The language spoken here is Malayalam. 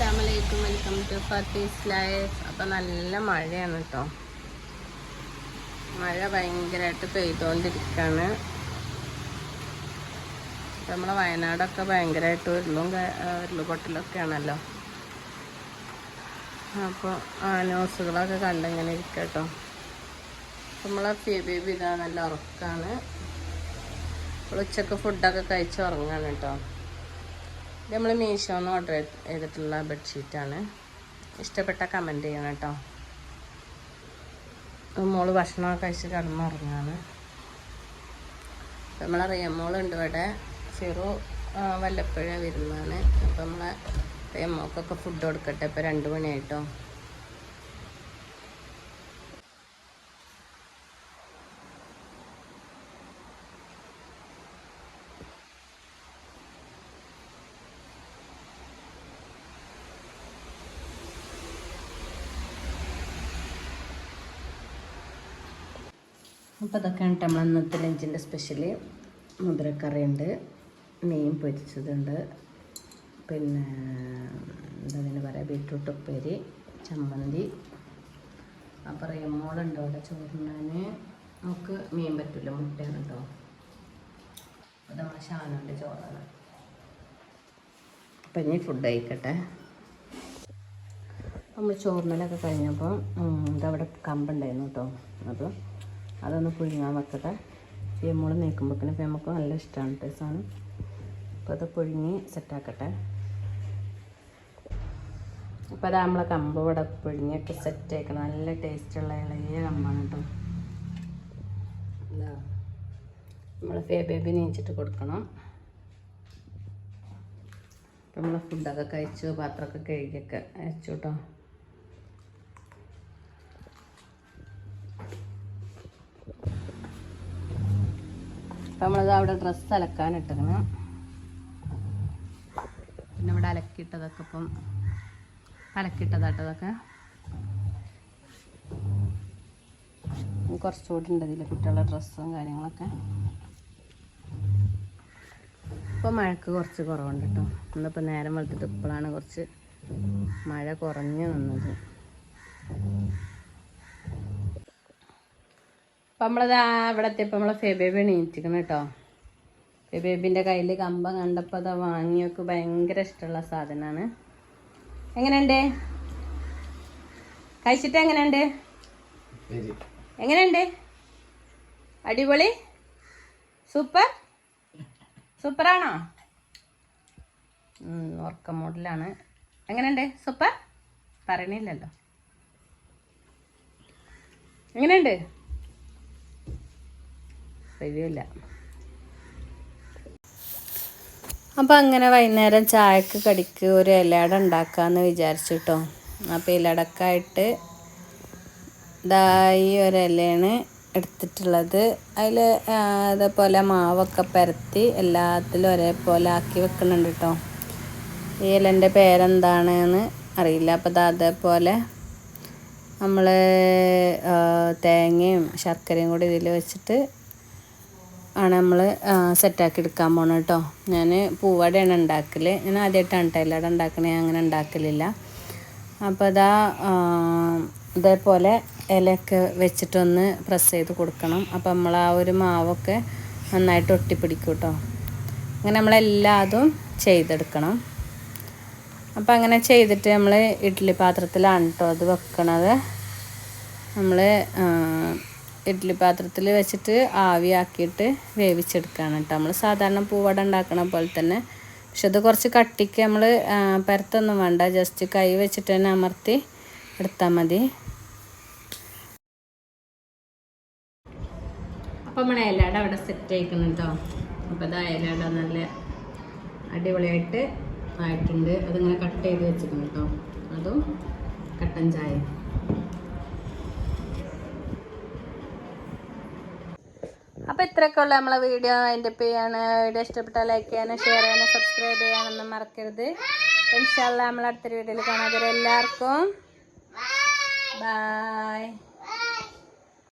അസ്സാമലൈക്കും വെൽക്കം ടു ഫത്തീസ് ലൈഫ് അപ്പം നല്ല മഴയാണ് കേട്ടോ മഴ ഭയങ്കരമായിട്ട് പെയ്തുകൊണ്ടിരിക്കുകയാണ് ഇപ്പം നമ്മളെ വയനാടൊക്കെ ഭയങ്കരമായിട്ട് ഉരുളും ഉരുളുപൊട്ടലൊക്കെയാണല്ലോ. അപ്പോൾ ആ ന്യൂസുകളൊക്കെ കണ്ടിങ്ങനെ ഇരിക്കുക കേട്ടോ നമ്മളെ ബി ഇതാ നല്ല ഉറക്കാണ്. ഉച്ചയ്ക്ക് ഫുഡൊക്കെ കഴിച്ച് ഉറങ്ങാണ് കേട്ടോ ഇത് നമ്മൾ മീഷോന്ന് ഓർഡർ ചെയ്തിട്ടുള്ള ബെഡ്ഷീറ്റാണ് ഇഷ്ടപ്പെട്ട കമന്റ് ചെയ്യണം കേട്ടോ. മോൾ ഭക്ഷണമൊക്കെ കഴിച്ച് കിടന്നുറങ്ങാണ്. നമ്മളെ റിയമോളുണ്ട് ഇവിടെ. സിറു വല്ലപ്പോഴും വരുന്നതാണ് അപ്പം നമ്മളെ റിയമോക്കൊക്കെ ഫുഡ് കൊടുക്കട്ടെ. ഇപ്പം രണ്ട് മണിയായിട്ടോ. അപ്പോൾ അതൊക്കെയാണ് നമ്മൾ ഇന്നത്തെ ലഞ്ചിന്റെ സ്പെഷ്യൽ മുതിരക്കറി ഉണ്ട് മീൻ പൊരിച്ചതുണ്ട്. പിന്നെ എന്താ പിന്നെ പറയുക ബീട്രൂട്ട് ഉപ്പേരി ചമ്മന്തി. അപ്പോൾ റിയമോളുണ്ട് അവിടെ ചോറിനാൻ നമുക്ക് മീൻ പറ്റില്ല മുട്ടയാണ് കേട്ടോ അത് നമ്മളെ ഷാനുണ്ട് ചോറാണ്. അപ്പം ഇനി ഫുഡ് കഴിക്കട്ടെ. നമ്മൾ ചോറിനലൊക്കെ കഴിഞ്ഞപ്പോൾ ഇതവിടെ കമ്പുണ്ടായിരുന്നു കേട്ടോ അത് അതൊന്ന് പുഴുങ്ങാൻ വെക്കട്ടെ. ഫേമോൾ നീക്കുമ്പോഴേക്കിനും നമുക്ക് നല്ല ഇഷ്ടമാണ് ടേസ്റ്റാണ് അപ്പോൾ അത് പുഴുങ്ങി സെറ്റാക്കട്ടെ അപ്പോൾ അത് നമ്മളെ കമ്പ് ഇവിടെ പുഴുങ്ങിയൊക്കെ സെറ്റ് ആക്കണം നല്ല ടേസ്റ്റുള്ള ഇളകിയ കമ്പാണ് കേട്ടോ നമ്മൾ ഫേ ബേബി നീച്ചിട്ട് കൊടുക്കണം. നമ്മൾ ഫുഡൊക്കെ കഴിച്ചു പാത്രമൊക്കെ കഴുകിയൊക്കെ അയച്ചു കേട്ടോ അപ്പം നമ്മളത് അവിടെ ഡ്രസ്സ് അലക്കാൻ പിന്നെ ഇവിടെ അലക്കിയിട്ടതൊക്കെ ഇപ്പം അലക്കിയിട്ടതാട്ടതൊക്കെ കുറച്ചുകൂടി ഉണ്ട് ഇതിൽ കുട്ടികളുടെ ഡ്രസ്സും കാര്യങ്ങളൊക്കെ. ഇപ്പോൾ മഴക്ക് കുറച്ച് കുറവുണ്ട് കേട്ടോ. ഇന്നിപ്പോൾ നേരം വെളുത്തിട്ട് ഇപ്പോഴാണ് കുറച്ച് മഴ കുറഞ്ഞു നിന്നത്. അപ്പം നമ്മളത് ഇവിടെ ഇപ്പൊ നമ്മളെ ഫെബേബി എണീറ്റിക്കണം കേട്ടോ. ഫെബേബിന്റെ കയ്യിൽ കമ്പം കണ്ടപ്പോൾ അത് വാങ്ങിയൊക്കെ ഭയങ്കര ഇഷ്ടമുള്ള സാധനമാണ് എങ്ങനെയുണ്ട്? കഴിച്ചിട്ട് എങ്ങനെയുണ്ട്? എങ്ങനെയുണ്ട്? അടിപൊളി? സൂപ്പർ? സൂപ്പറാണോ? ഉറക്ക മോഡലാണ് എങ്ങനെയുണ്ട്? സൂപ്പർ? പറയണില്ലല്ലോ. എങ്ങനെയുണ്ട്? റിവ്യൂ ഇല്ല അപ്പോൾ അങ്ങനെ വൈകുന്നേരം ചായക്ക് കടിക്ക് ഒരു ഇലയട ഉണ്ടാക്കാമെന്ന് വിചാരിച്ചു കേട്ടോ അപ്പോൾ ഇലടക്കായിട്ട് ഇതായി ഒരു ഇലയാണ് എടുത്തിട്ടുള്ളത്. അതിൽ അതേപോലെ മാവൊക്കെ പരത്തി എല്ലാത്തിലും ഒരേപോലെ ആക്കി വെക്കുന്നുണ്ട് കേട്ടോ ഈ ഇലന്റെ പേരെന്താണെന്ന് അറിയില്ല. അപ്പോൾ അത് അതേപോലെ നമ്മൾ തേങ്ങയും ശർക്കരയും കൂടി ഇതിൽ വെച്ചിട്ട് ആണ് നമ്മൾ സെറ്റാക്കി എടുക്കാൻ പോണത് കേട്ടോ ഞാൻ പൂവടയാണ് ഉണ്ടാക്കൽ ഞാൻ ആദ്യമായിട്ടാണ് കേട്ടോ ഉണ്ടാക്കണേ. അങ്ങനെ ഉണ്ടാക്കലില്ല. അപ്പോൾ അതാ ഇതേപോലെ ഇലയൊക്കെ വെച്ചിട്ടൊന്ന് പ്രസ് ചെയ്ത് കൊടുക്കണം. അപ്പോൾ നമ്മൾ ആ ഒരു മാവൊക്കെ നന്നായിട്ട് ഒട്ടിപ്പിടിക്കും കേട്ടോ അങ്ങനെ നമ്മളെല്ലാതും ചെയ്തെടുക്കണം. അപ്പോൾ അങ്ങനെ ചെയ്തിട്ട് നമ്മൾ ഇഡ്ഡലി പാത്രത്തിലാണ് കേട്ടോ അത് വെക്കണത്. നമ്മൾ ഇഡ്ഡലി പാത്രത്തിൽ വെച്ചിട്ട് ആവിയാക്കിയിട്ട് വേവിച്ചെടുക്കുകയാണ് കേട്ടോ. നമ്മൾ സാധാരണ പൂവട ഉണ്ടാക്കണ പോലെ തന്നെ. പക്ഷെ അത് കുറച്ച് കട്ടിക്ക് നമ്മൾ പരത്തൊന്നും വേണ്ട. ജസ്റ്റ് കൈ വെച്ചിട്ട് തന്നെ അമർത്തി എടുത്താൽ മതി. അപ്പം നമ്മുടെ ഇലയുടെ അവിടെ സെറ്റ് ആയിക്കണം കേട്ടോ. അപ്പോൾ അത് ഇലയുടെ നല്ല അടിപൊളിയായിട്ട് ആയിട്ടുണ്ട്. അതിങ്ങനെ കട്ട് ചെയ്ത് വെച്ചിട്ടുണ്ട് കേട്ടോ. അതും കട്ടൻ ചായ അപ്പോൾ ഇത്രയൊക്കെ ഉള്ള നമ്മളെ വീഡിയോ. അതിന്റെ ചെയ്യാണ് വീഡിയോ ഇഷ്ടപ്പെട്ടാൽ ലൈക്ക് ചെയ്യാനും ഷെയർ ചെയ്യാനും സബ്സ്ക്രൈബ് ചെയ്യാനൊന്നും മറക്കരുത്. ഇൻഷാല്ല നമ്മൾ അടുത്തൊരു വീഡിയോയിൽ കാണാതെ എല്ലാവർക്കും ബായ്